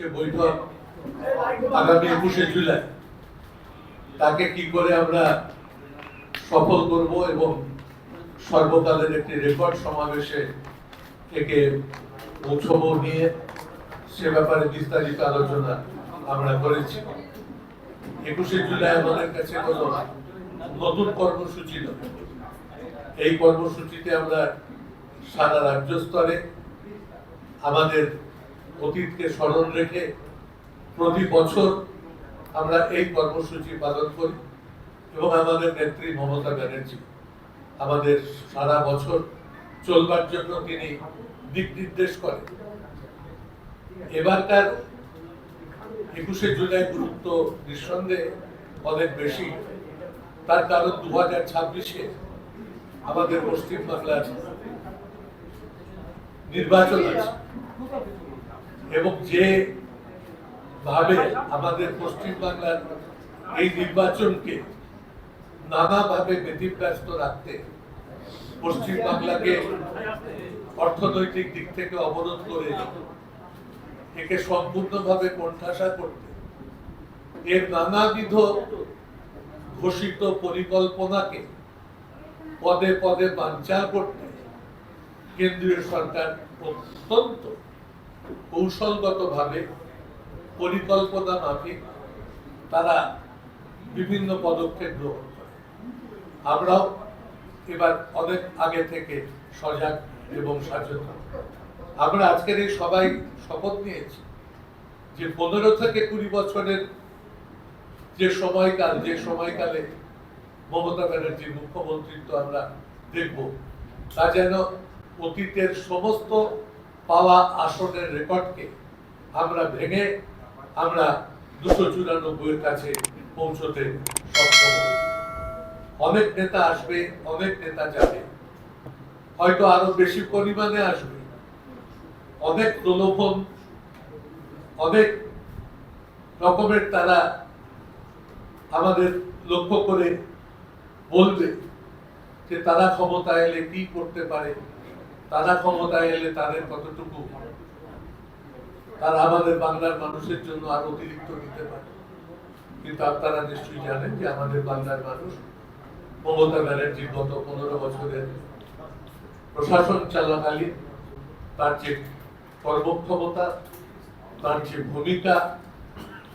সে বৈঠক, আগামী একুশে জুলাই। তাকে কি করে আমরা সফল করব এবং সর্বকালের একটি রেকর্ড সমাবেশে থেকে পৌঁছবো নিয়ে সে ব্যাপারে বিস্তারিত আলোচনা আমরা করেছি। একুশে জুলাই আমাদের কাছে কোনো নতুন কর্মসূচি এই কর্মসূচিতে আমরা সারা রাজ্য স্তরে আমাদের অতীতকে স্মরণ রেখে প্রতি বছর আমরা এই কর্মসূচি পালন করি এবং আমাদের নেত্রী মমতা ব্যানার্জি, আমাদের সারা বছর চলবার জন্য তিনি দিক নির্দেশ করেন। এবারকার একুশে জুলাই গুরুত্ব নিঃসন্দেহে অনেক বেশি। তার কারণ দু হাজার ছাব্বিশে আমাদের পশ্চিমবাংলার নির্বাচন আছে। এবং যে ভাবে আমাদের পশ্চিমবাংলার এই নির্বাচনকে নানাভাবে ব্যতিব্যস্ত রাখতে পশ্চিমবাংলাকে অর্থনৈতিক দিক থেকে অবরোধ করে একে সম্পূর্ণভাবে কোণঠাসা করতে, এর নানাবিধ ঘোষিত পরিকল্পনাকে পদে পদে বানচাল করতে কেন্দ্রীয় সরকার অত্যন্ত কৌশলগতভাবে পরিকল্পনা মাফিক তারা বিভিন্ন পদক্ষেপ গ্রহণ করে। আমরাও এবার অনেক আগে থেকে সজাগ এবং সচেতন। আমরা আজকের এই সবাই শপথ নিয়েছি যে পনেরো থেকে কুড়ি বছরের যে সময়কাল, যে সময়কালে মমতা ব্যানার্জির মুখ্যমন্ত্রিত্ব আমরা দেখব, তা যেন অতীতের সমস্ত পাওয়া আসনের রেকর্ডকে আমরা ভেঙে আমরা দুশো চুরানব্বইয়ের কাছে পৌঁছতে সক্ষম অনেক নেতা আসবে, অনেক নেতা যাবে। হয়তো আরও বেশি পরিমাণে আসবে। অনেক প্রলোভন, অনেক রকমের তারা আমাদের লক্ষ্য করে বলবে যে তারা ক্ষমতা এলে কি করতে পারে। তারা ক্ষমতায় এলে তাদের কতটুকু তারা আমাদের বাংলার মানুষের জন্য আরও অতিরিক্ত দিতে পারে। কিন্তু আপনারা নিশ্চয়ই জানেন যে আমাদের বাংলার মানুষ মমতা ব্যানার্জির গত পনেরো বছরের প্রশাসন চলাকালীন তার যে কর্মক্ষমতা, তার যে ভূমিকা,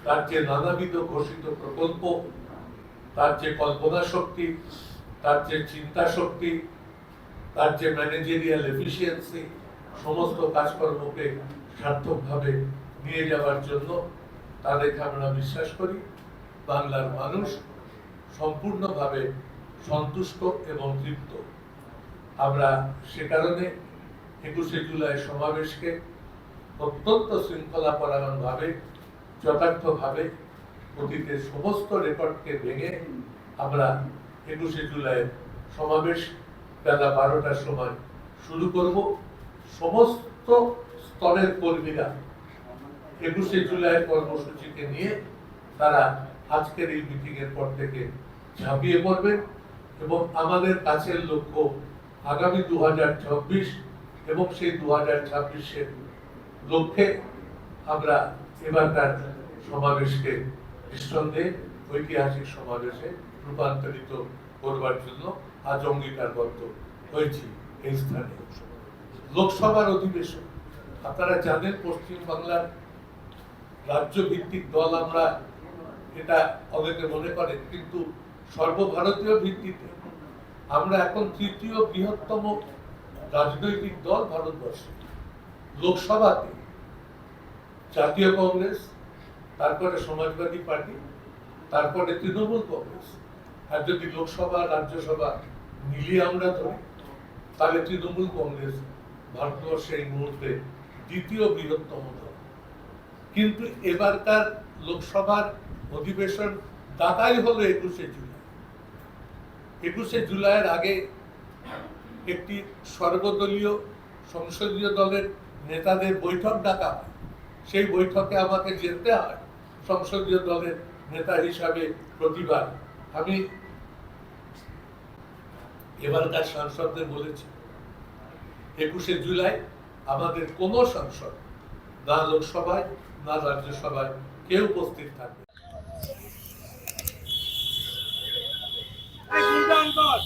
তার যে নানাবিধ ঘোষিত প্রকল্প, তার যে কল্পনা শক্তি, তার যে চিন্তা শক্তি তার যে ম্যানেজেরিয়াল এফিসিয়েন্সি সমস্ত কাজকর্মকে সার্থকভাবে নিয়ে যাওয়ার জন্য তাদেরকে আমরা বিশ্বাস করি। বাংলার মানুষ সম্পূর্ণভাবে সন্তুষ্ট এবং তৃপ্ত। আমরা সে কারণে একুশে জুলাই সমাবেশকে অত্যন্ত শৃঙ্খলা পরায়ণভাবে যথার্থভাবে অতীতের সমস্ত রেকর্ডকে ভেঙে আমরা একুশে জুলাই সমাবেশ বেলা বারোটার সময় শুরু করব সমস্ত স্তরের কর্মীরা। একুশে জুলাই কর্মসূচিকে নিয়ে তারা আজকের এই মিটিং এর পর থেকে ঝাঁপিয়ে পড়বেন এবং আমাদের কাছের লক্ষ্য আগামী দুহাজার চব্বিশ এবং সেই দু হাজার ছাব্বিশের লক্ষ্যে আমরা এবারকার সমাবেশকে নিঃসন্দেহে ঐতিহাসিক সমাবেশে রূপান্তরিত করবার জন্য আজ অঙ্গীকারবদ্ধ হয়েছি এই স্থানে। লোকসভার অধিবেশন। আপনারা জানেন পশ্চিম বাংলার রাজ্য ভিত্তিক দল আমরা এটা অনেকে মনে করেন, কিন্তু সর্বভারতীয় ভিত্তিতে আমরা এখন তৃতীয় বৃহত্তম রাজনৈতিক দল ভারতবর্ষে। লোকসভাতে জাতীয় কংগ্রেস, তারপরে সমাজবাদী পার্টি, তারপরে তৃণমূল কংগ্রেস। আর যদি লোকসভা রাজ্যসভা মিলিয়ে আমরা ধরি, তাহলে তৃণমূল কংগ্রেস ভারতবর্ষে এই মুহূর্তে দ্বিতীয় বৃহত্তম দল। কিন্তু এবারকার লোকসভার অধিবেশন ডাকাই হলো একুশে জুলাই। একুশে জুলাইয়ের আগে একটি সর্বদলীয় সংসদীয় দলের নেতাদের বৈঠক ডাকা হয়। সেই বৈঠকে আমাকে যেতে হয় সংসদীয় দলের নেতা হিসাবে প্রতিবার। আমি এবারকার সাংসদদের বলেছি একুশে জুলাই আমাদের কোনো সাংসদ না লোকসভায় না রাজ্যসভায় কেউ উপস্থিত থাকবে না। এই গুলজান কর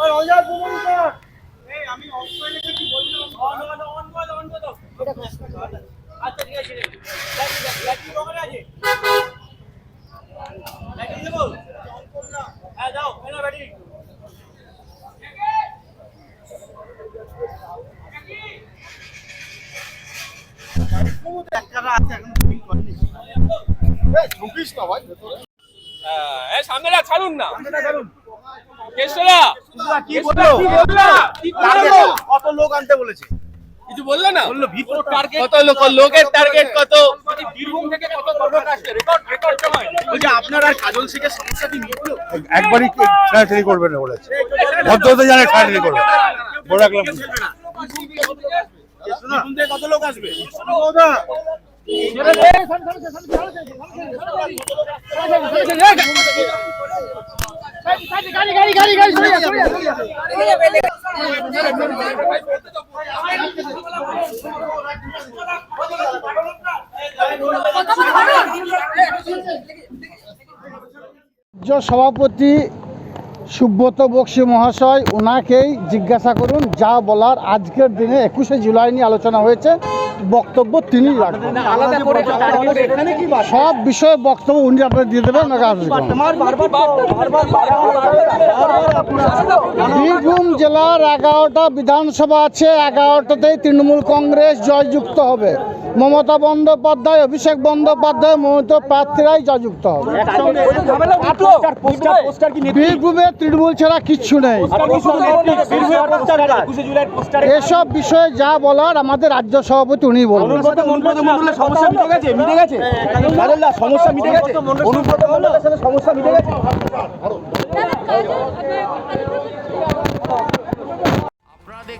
ওই অজয় প্রমাণ কর এই আমি অফ করে রেখেছি বললাম অন অন অন কর অন কর দাও আচ্ছা ঠিক আছে ব্যাটারি ব্যাটারি ওখানে আছে ব্যাটারি দেবো হ্যাঁ দাও এনো ব্যাটারি এই সামনেটা ছাড়ুন না কেষ্টরা কি বলল কত লোক আনতে বলেছে কিছু বলল না বলল ভিতর টার্গেট কত লোক লোকের টার্গেট কত বীরভূম থেকে কত লোক আসছে রেকর্ড রেকর্ড সময় বলছে আপনার আর কাজল শেখের সমস্যা কি মিটলো একবারই ছাড়াছাড়ি করবে না বলেছে ভদ্রতা জানে ছাড়াছাড়ি করবে বলে রাখলাম কত লোক আসবে সভাপতি সুব্রত বক্সী মহাশয় ওনাকেই জিজ্ঞাসা করুন যা বলার আজকের দিনে একুশে জুলাই নিয়ে আলোচনা হয়েছে বক্তব্য তিনি রাখবেন। সব বিষয়ে বক্তব্য উনি আপনার দিয়ে দেবেন বীরভূম জেলার এগারোটা বিধানসভা আছে এগারোটাতেই তৃণমূল কংগ্রেস জয়যুক্ত হবে। মমতা বন্দ্যোপাধ্যায় অভিষেক বন্দ্যোপাধ্যায় মমতা প্রার্থীরাই জয়যুক্ত হবে। বীরভূমে তৃণমূল ছাড়া কিচ্ছু নেই। এসব বিষয়ে যা বলার আমাদের রাজ্য সভাপতি উনি বলবেন। সমস্যা মিটে গেছে